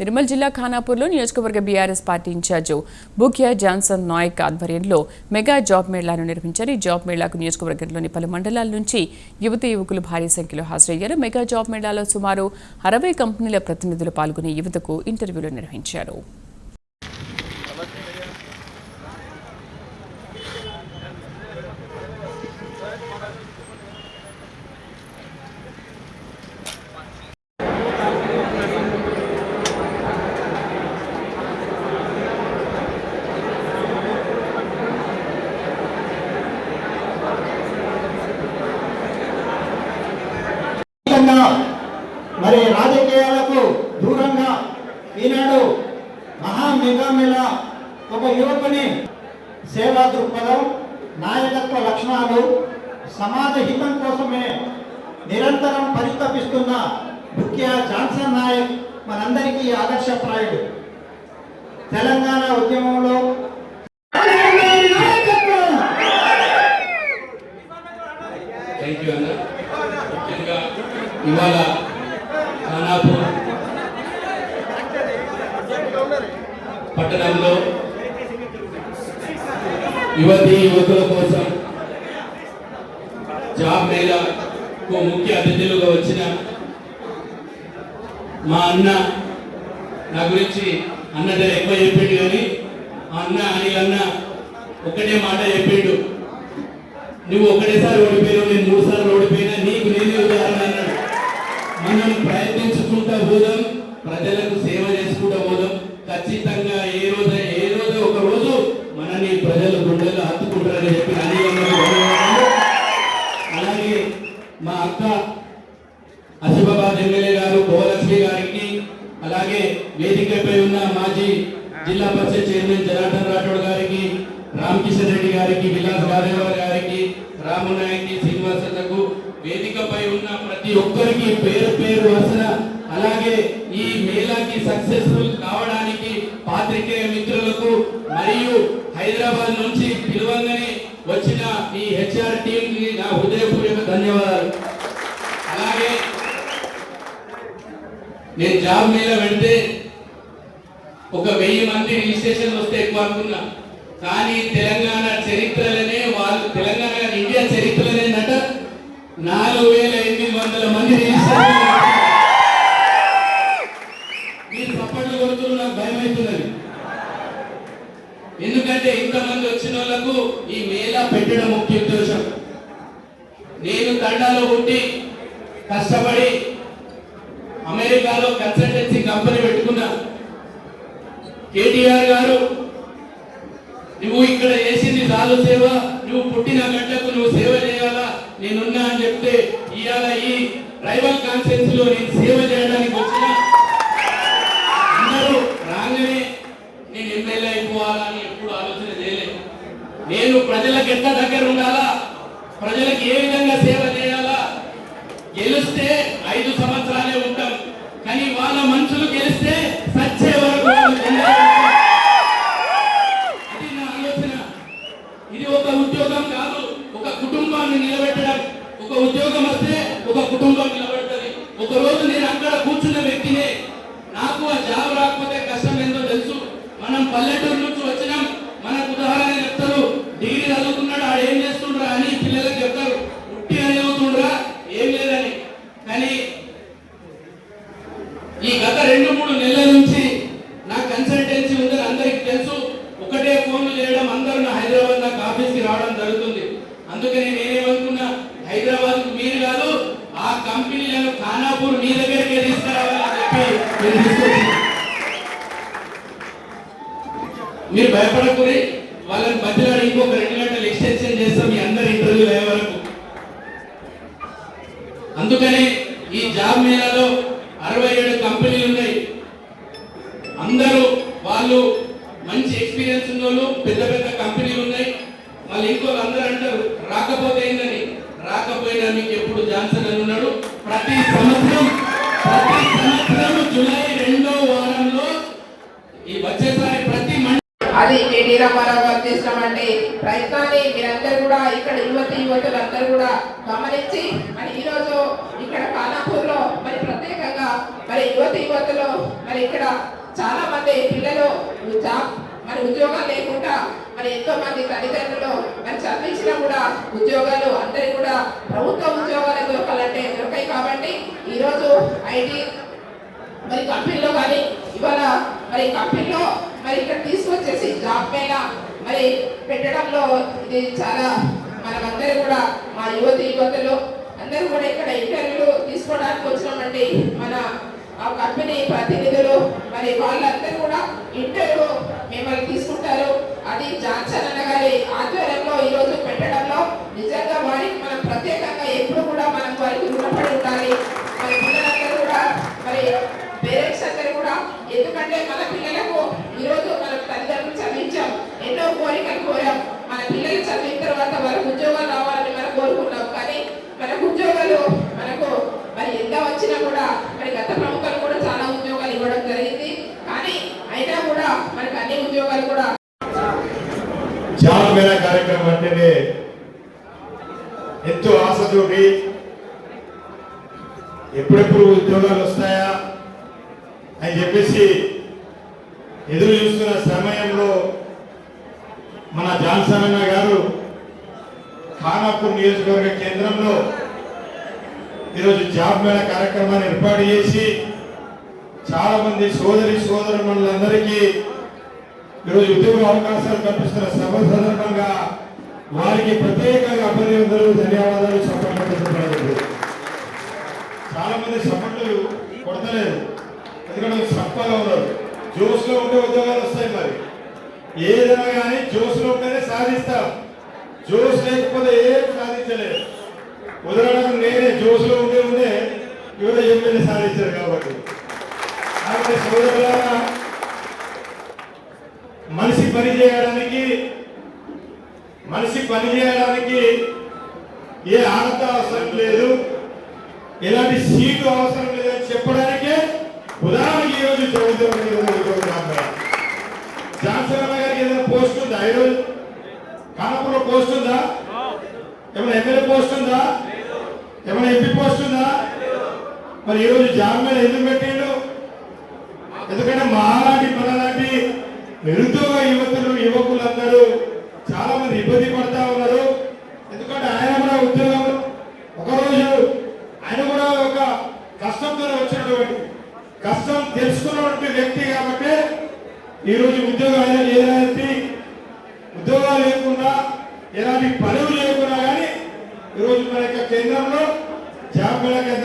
నిర్మల్ జిల్లా ఖానాపూర్లో నియోజకవర్గ BRS party incharge Bukhya Johnson Naik ఆధ్వర్యంలో మెగా జాబ్ మేళాను నిర్వహించారు. ఈ జాబ్ మేళాకు నియోజకవర్గంలోని పలు మండలాల నుంచి యువతి యువకులు భారీ సంఖ్యలో హాజరయ్యారు. మెగా జాబ్ మేళాలో సుమారు అరవై కంపెనీల ప్రతినిధులు పాల్గొని యువతకు ఇంటర్వ్యూలు నిర్వహించారు ఖచ్చితంగా మరి రాజకీయాలకు దూరంగా ఈనాడు మహా మెగామేళ ఒక యువకుని సేవా దృక్పథం నాయకత్వ లక్షణాలు సమాజ హితం కోసమే నిరంతరం పరితపిస్తున్న ముఖ్య జాన్సన్ నాయక్ మనందరికీ ఆదర్శప్రాయుడు తెలంగాణ ఉద్యమంలో ఇవాళ ఖానాపూర్ పట్టణంలో యువతి యువకుల కోసం జాబ్ మేళాకు ముఖ్య అతిథులుగా వచ్చిన మా అన్న నా గురించి అన్న దగ్గర ఎక్కువ చెప్పిండు కానీ మా అన్న అని అన్న ఒకటే మాట చెప్పిండు. నువ్వు ఒకటేసారి ఓడిపోయి ప్రయత్నించుకుంటా పోదాం ప్రజలకు సేవ చేసుకుంటా పోదాం. ఖచ్చితంగా ఏ రోజు ఏ రోజు ఒక రోజు మనని ప్రజలు గుండెలు హత్తుకుంటారని చెప్పి అలాగే మా అక్క అసిఫాబాద్ ఎమ్మెల్యే గారు భువలక్ష్మి గారికి అలాగే వేదికపై ఉన్న మాజీ జిల్లా పరిషత్ చైర్మన్ జనార్దన్ రాఠోడ్ గారికి రామకిషన్ రెడ్డి గారికి విలాస్ గాదేవర్ గారికి రామునాయకి శ్రీనివాసకు వేదికపై ఉన్న ప్రతి ఒక్కరికి పేరు పేరు వరుసన అలాగే ఈ మేళాకి సక్సెస్ఫుల్ కావడానికి పాత్రికేయ మిత్రులకు మరియు హైదరాబాద్ నుంచి పిలువంగానే వచ్చిన ఈ హెచ్ఆర్ టీం నా హృదయపూర్వక ధన్యవాదాలు. అలాగే నేను జాబ్ మీద పెడితే ఒక వెయ్యి మంది రిజిస్ట్రేషన్ వస్తే ఎక్కువ అనుకున్నా. కానీ తెలంగాణ చరిత్రలోనే వాళ్ళు తెలంగాణ ఇండియా చరిత్రలోనే నాలుగు వేల ఎనిమిది వందల మంది రిజిస్ట్రేషన్ అయ్యారు. మీరు చప్పట్లు కొడుతున్నారు నాకు భయం అవుతున్నది ఎందుకంటే ఇంతమంది వచ్చిన వాళ్ళకు ఈ మేళా పెట్టడం ముఖ్య ఉద్దేశం నేను తండాలో పుట్టి కష్టపడి అమెరికాలో కన్సల్టెన్సీ కంపెనీ పెట్టుకున్నా కేటీఆర్ గారు నువ్వు ఇక్కడ చేసింది చాలు సేవ నువ్వు పుట్టిన గంటకు నువ్వు సేవ చేయాలా? నేనున్నా అని చెప్తే ఇవాళ ఈ ట్రైబల్ కాన్ఫరెన్స్లో నేను సేవ నేను అక్కడ కూర్చున్న వ్యక్తినే నాకు ఆ జాబ్ రాకపోతే కష్టం ఏందో తెలుసు. మనం పల్లెటూరు నుంచి వచ్చినాం. మనకు ఉదాహరణ చెప్తారు. డిగ్రీ చదువుకున్నాడు ఆడు ఏం చేస్తుండ్రా అని పిల్లలకు చెప్తారు. ఉట్టి అని అవుతుండ్రా ఏం లేదని. కానీ ఈ గత రెండు మూడు నెలల నుంచి నా కన్సల్టెన్సీ ఉందని అందరికి తెలుసు. ఒకటే ఫోన్లు చేయడం అందరూ నా హైదరాబాద్ నాకు ఆఫీస్కి రావడం జరుగుతుంది. అందుకని నేను మీరు భయపడకూరి వాళ్ళని మధ్యలో ఇంకొక రెండు గంటలు ఎక్స్టెన్షన్ చేస్తాం మీ అందరి ఇంటర్వ్యూ అయ్యే వరకు. అందుకనే ఈ జాబ్ మేళాలో అరవై ఏడు కంపెనీలు ఉన్నాయి. అందరూ వాళ్ళు మంచి ఎక్స్పీరియన్స్ ఉన్న పెద్ద పెద్ద కంపెనీలు ఉన్నాయి. వాళ్ళు ఇంకోళ్ళు అందరూ అంటారు రాకపోతే ఏందని? రాకపోయినా మీకు ఎప్పుడు జాన్సన్ అని ఉన్నాడు ప్రతి సంవత్సరం యువతి కూడా గమనించి మరి ఈరోజు ఇక్కడ ఖానాపూర్లో మరి ప్రత్యేకంగా మరి యువతి యువతలో మరి ఇక్కడ చాలా మంది పిల్లలు జాబ్ మరి ఉద్యోగాలు లేకుండా మరి ఎంతో మంది తల్లిదండ్రులు మరి చదివించినా కూడా ఉద్యోగాలు అందరి కూడా ప్రభుత్వ ఉద్యోగాలు దొరకాలంటే దొరకాయి కాబట్టి ఈరోజు ఐటీ మరి కంపెనీలో కానీ ఇవాళ మరి కంపెనీలో మరి ఇక్కడ తీసుకొచ్చేసి జాబ్ మీద మరి పెట్టడంలో ఇది చాలా మనమందరూ కూడా మా యువతి యువతలు అందరూ కూడా ఇక్కడ ఇంటర్వ్యూలు తీసుకోవడానికి వచ్చినామండి. మన ఆ కంపెనీ ప్రతినిధులు మరి వాళ్ళందరూ కూడా ఇంటర్వ్యూ మిమ్మల్ని తీసుకుంటారు. అది జాన్సన్ అన్న గారి ఆధ్వర్యంలో ఈరోజు పెట్టడంలో నిజంగా వారికి మనం ప్రత్యేకంగా ఎప్పుడు కూడా మనం వారికి రుణపడి ఉండాలి. మరి పిల్లలందరూ కూడా మరి పేరెంట్స్ అందరూ కూడా ఎందుకంటే మన పిల్లలు ఈరోజు మన తల్లిదండ్రులు చదివించాం ఎన్నో కోరికలు కోరాం మన పిల్లలు చదివిన తర్వాత వాళ్ళకు ఉద్యోగాలు రావాలని మనం కోరుకున్నాం కానీ మనకు ఉద్యోగాలు మనకు మరి ఎంత వచ్చినా కూడా మరి గత ప్రముఖులు కూడా చాలా ఉద్యోగాలు ఇవ్వడం జరిగింది కానీ అయినా కూడా మనకు అన్ని ఉద్యోగాలు కూడా జాబ్ మేళా కార్యక్రమం అంటేనే ఎంతో ఆశతోటి ఎప్పుడెప్పుడు ఉద్యోగాలు వస్తాయా అని చెప్పేసి ఎదురు చూస్తున్న సమయంలో మన జాన్సన్ అన్న గారు ఖానాపూర్ నియోజకవర్గ కేంద్రంలో ఈరోజు జాబ్ మేళ కార్యక్రమాన్ని ఏర్పాటు చేసి చాలా మంది సోదరి సోదరులందరికీ ఈరోజు ఉద్యోగ అవకాశాలు కల్పిస్తున్న సభ సందర్భంగా వారికి ప్రత్యేకంగా అభినందనలు ధన్యవాదాలు చెప్పడం చాలా మంది సపోర్ట్లు కొడతలేదు. ఎందుకంటే సప్పగా ఉన్నారు. జోస్లో ఉండే ఉద్యోగాలు వస్తాయి మరి. ఏదైనా కానీ జోస్లో ఉంటేనే సాధిస్తాం. జోస్ లేకపోతే ఏం సాధించలేదు ఉదాహరణకు నేనే జోస్లో ఉండే ఉండే ఇవాళ ఎమ్మెల్యే సాధించారు కాబట్టి సోదరులారా పని చేయడానికి మనిషి పని చేయడానికి ఏ ఆడత అవసరం లేదు ఎలాంటి సీటు అవసరం లేదని చెప్పడానికే ఉదాహరణకి ఈరోజు చదువుతున్న జాన్సన్ గారికి ఏదైనా పోస్ట్ ఉందా ఈరోజు కానపూర్లో పోస్ట్ ఉందా? ఏమైనా ఎమ్మెల్యే పోస్ట్ ఉందా? ఏమైనా ఎంపీ పోస్ట్ ఉందా? మరి ఈరోజు జాబ్ మీద ఎందుకు పెట్టిండు? ఎందుకంటే మాలాంటి మనలాంటి నిరుద్యోగ యువతులు యువకులందరూ చాలా మంది ఇబ్బంది పడతా ఉన్నారు. ఎందుకంటే ఆయన కూడా ఉద్యోగం ఒకరోజు ఆయన కూడా ఒక కష్టంతో వచ్చినటువంటి కష్టం తెలుసుకున్నటువంటి వ్యక్తి కాబట్టి ఈరోజు ఉద్యోగాలు ఏదైతే ఉద్యోగాలు లేకుండా ఎలాంటి పనులు లేకుండా కానీ ఈరోజు మన యొక్క కేంద్రంలో జాబ్ మేళ కేంద్రం